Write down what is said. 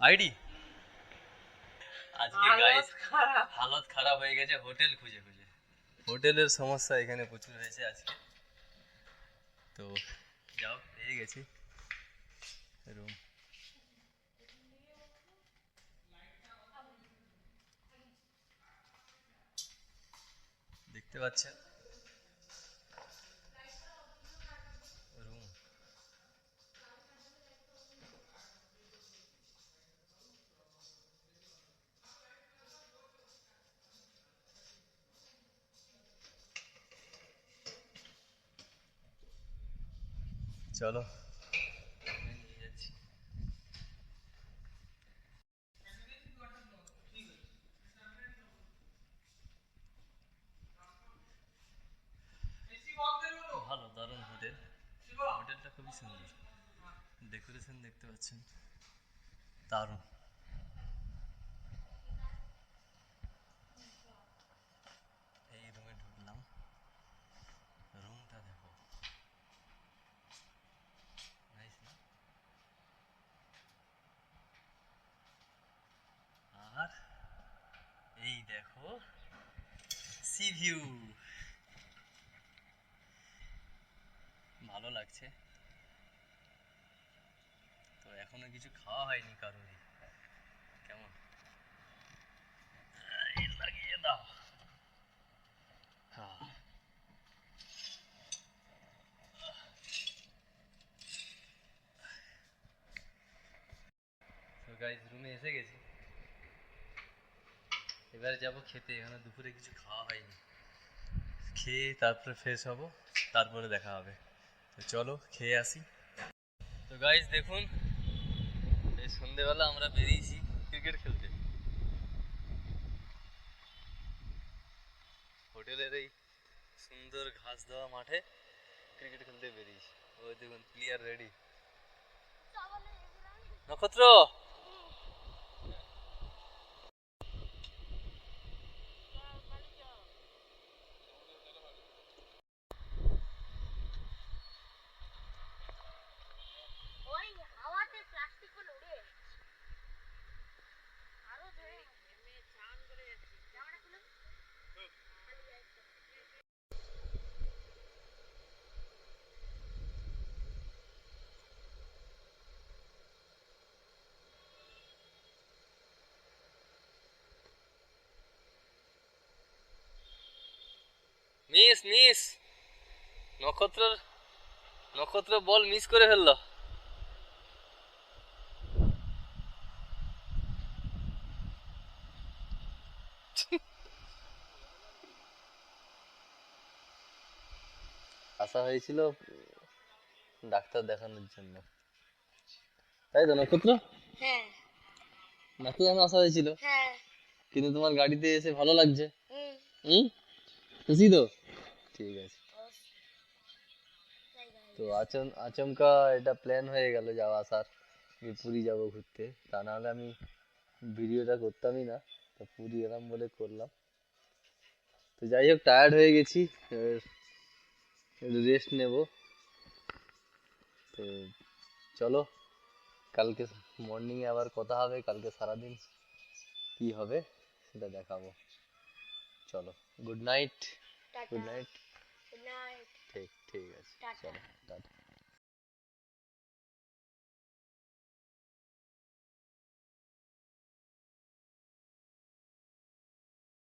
ID? আজকে guys হালত খারাপ হয়ে গেছে হোটেল খুঁজে খুঁজে। হোটেলের সমস্যা এখানে প্রচুর হয়েছে আজকে। তো যাও পেয়ে গেছি। রুম দেখতে পাচ্ছেন? চলো। ভালো দারুণ হোটেল। হোটেলটা খুবই সুন্দর। ডেকোরেশন দেখতে পাচ্ছেন। দারুণ এই রুমে ঢুকলাম রুমটা দেখো নাইস না আর এই দেখো সি ভিউ ভালো লাগছে। তো এখনও কিছু খাওয়া হয়নি কারোরই। কেমন? লাগিয়ে দাও। হ্যাঁ। গাইজ রুমে এসে গেছি। এবারে যাব খেতে এখানে দুপুরে কিছু খাওয়া হয়নি। খেয়ে তারপরে ফ্রেশ হব তারপরে দেখা হবে। তো চলো খেয়ে আসি। তো গাইজ দেখুন এই সন্ধেবেলা আমরা বেরিয়েছি ক্রিকেট খেলতে। হোটেলের এই সুন্দর ঘাস দেওয়া মাঠে ক্রিকেট খেলতে বেরিয়েছি। ওই দেখুন player ready Nakshatra! Miss miss. Nakshatra Nakshatra ball miss করে ফেলল। আসা হয়েছিল ডাক্তার দেখানোর জন্য। তাই তো নক্ষত্র? হ্যাঁ। ডাক্তার দেখানো আসা হয়েছিল? হ্যাঁ। কিন্তু তোমার গাড়িতে এসে ভালো লাগছে। হুম। হুম? খুশি তো? ঠিক আছে। তো আচম আচমকা এটা প্ল্যান হয়ে গেল যাওয়া আসার। যে পুরী যাব ঘুরতে। তা নাহলে আমি ভিডিওটা করতামই না। তো পুরী এলাম বলে করলাম। তো যাই হোক টায়ার্ড হয়ে গেছি। একটু রেস্ট নেব। তো চলো কালকে মর্নিংয়ে আবার কথা হবে। কালকে সারাদিন কি হবে সেটা দেখাবো। চলো good night good night good night ঠিক ঠিক আছে টাটা। চলো টাটা